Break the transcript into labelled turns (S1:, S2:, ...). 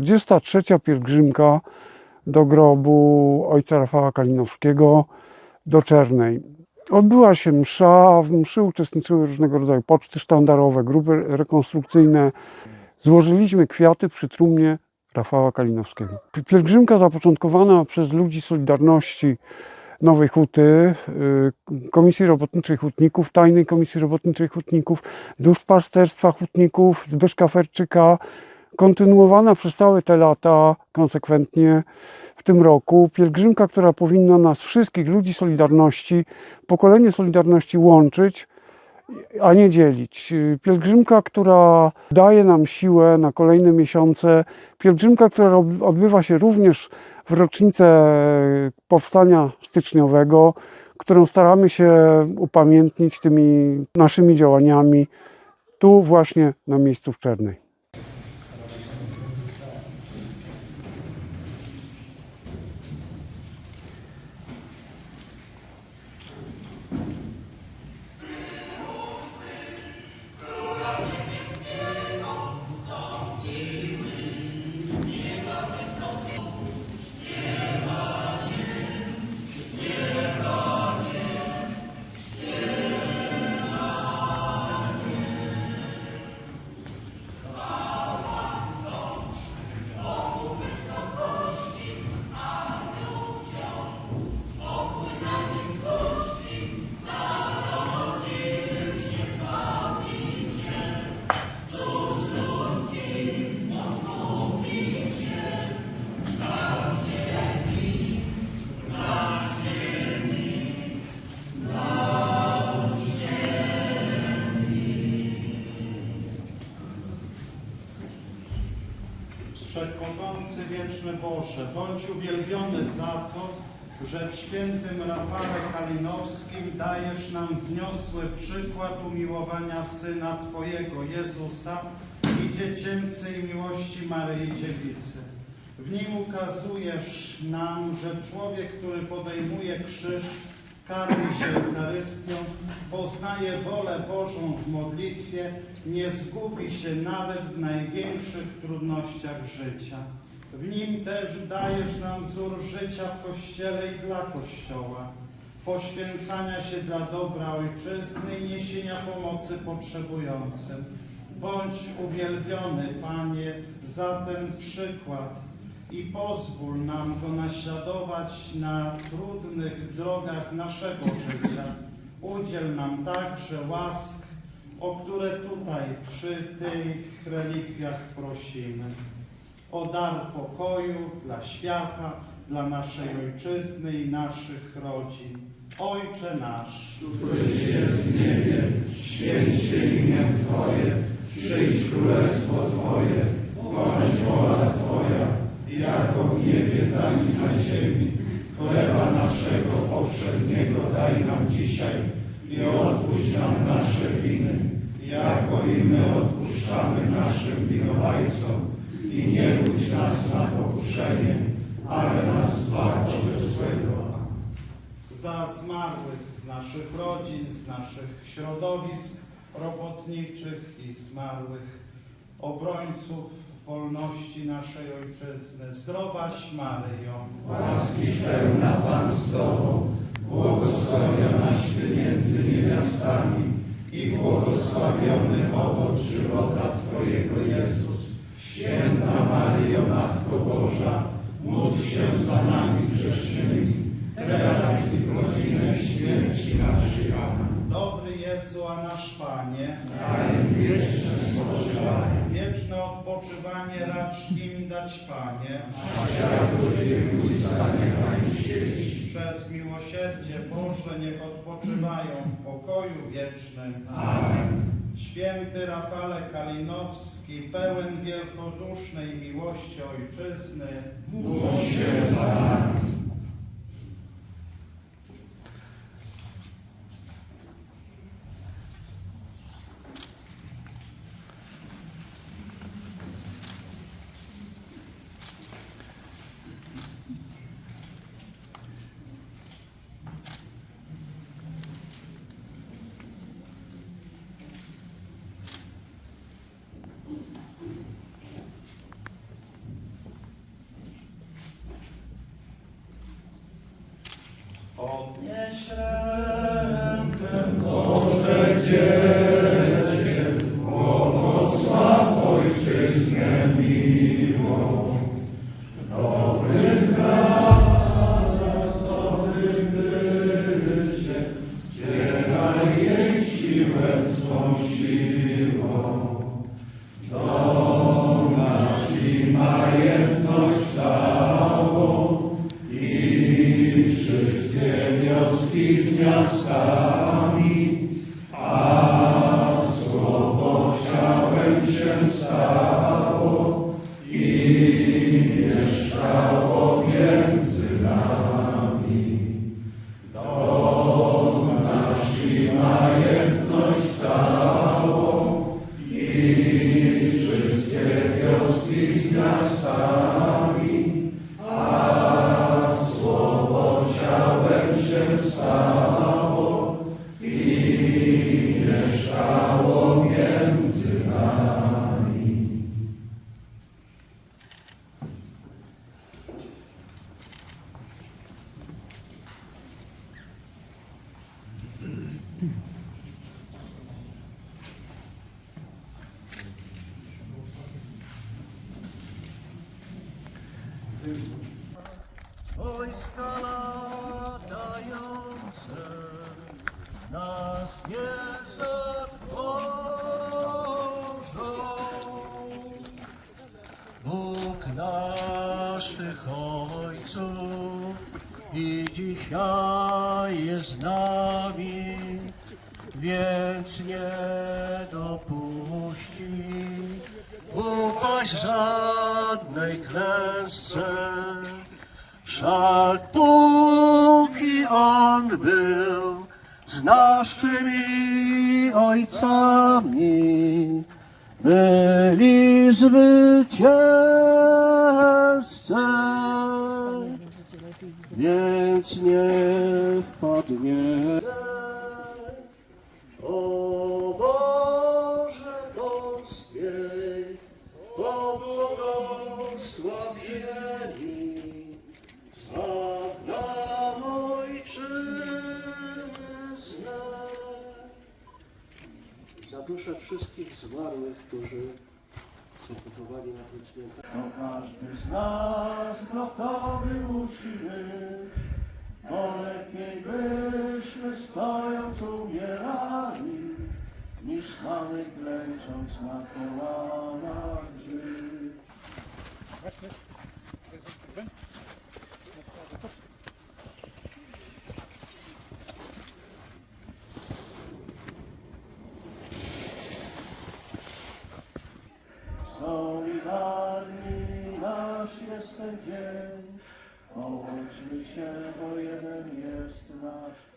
S1: 43. pielgrzymka do grobu ojca Rafała Kalinowskiego do Czernej. Odbyła się msza, w mszy uczestniczyły różnego rodzaju poczty sztandarowe, grupy rekonstrukcyjne. Złożyliśmy kwiaty przy trumnie Rafała Kalinowskiego. Pielgrzymka zapoczątkowana przez ludzi Solidarności Nowej Huty, y, Komisji Robotniczej Hutników, Tajnej Komisji Robotniczej Hutników, Duszpasterstwa Hutników, Zbyszka Ferczyka, kontynuowana przez całe te lata konsekwentnie w tym roku. Pielgrzymka, która powinna nas wszystkich, ludzi Solidarności, pokolenie Solidarności łączyć, a nie dzielić. Pielgrzymka, która daje nam siłę na kolejne miesiące. Pielgrzymka, która odbywa się również w rocznicę powstania styczniowego, którą staramy się upamiętnić tymi naszymi działaniami tu właśnie na miejscu w Czernej.
S2: Wszechmogący wieczny Boże, bądź uwielbiony za to, że w świętym Rafale Kalinowskim dajesz nam wzniosły przykład umiłowania Syna Twojego, Jezusa i dziecięcej miłości Maryi Dziewicy. W nim ukazujesz nam, że człowiek, który podejmuje krzyż, karmi się Eucharystią, poznaje wolę Bożą w modlitwie, nie zgubi się nawet w największych trudnościach życia. W nim też dajesz nam wzór życia w Kościele i dla Kościoła, poświęcania się dla dobra Ojczyzny i niesienia pomocy potrzebującym. Bądź uwielbiony, Panie, za ten przykład i pozwól nam go naśladować na trudnych drogach naszego życia. Udziel nam także łask, o które tutaj przy tych relikwiach prosimy. O dar pokoju dla świata, dla naszej ojczyzny i naszych rodzin. Ojcze nasz,
S3: któryś jest w niebie, święć się imię Twoje, przyjdź królestwo Twoje, bądź wola Twoja, jako w niebie, tak i na ziemi. Chleba naszego powszedniego daj nam dzisiaj i odpuść nam nasze winy, jako i my odpuszczamy naszym winowajcom. I nie budź nas na pokuszenie, ale nas zbaw od złego.
S2: za zmarłych z naszych rodzin, z naszych środowisk robotniczych i zmarłych obrońców wolności naszej Ojczyzny. Zdrowaś Maryjo,
S3: Łaski pełna Pan z Tobą, błogosławionaś Ty między niewiastami i błogosławiony owoc żywota Twojego Jezus. Święta Maryjo, Matko Boża, módl się za nami grzesznymi, teraz i w godzinę śmierci naszej. Amen.
S2: dobry Jezu, a nasz Panie,
S3: Daj im wieczne spoczywanie,
S2: wieczne odpoczywanie racz im dać, Panie,
S3: a dziadku Jego niechaj świeci.
S2: przez miłosierdzie Boże niech odpoczywają w pokoju wiecznym.
S3: Amen.
S2: Święty Rafale Kalinowski, pełen wielkodusznej miłości Ojczyzny,
S3: Módl się za nami.
S4: Wojska latające nas nie zatrwożą. Bóg naszych ojców i dzisiaj jest z nami, więc nie dopuści upaść żadnej klęsce. Wszak póki On był z naszymi ojcami, byli zwycięzcy, więc nie wpadnie. Za duszę wszystkich zmarłych, którzy są pochowani na tym cmentarzu. To każdy z nas gotowy musi być, bo lepiej byśmy stojąc umierali, niż mamy klęcząc na kolanach żyć. się, bo jeden jest nasz.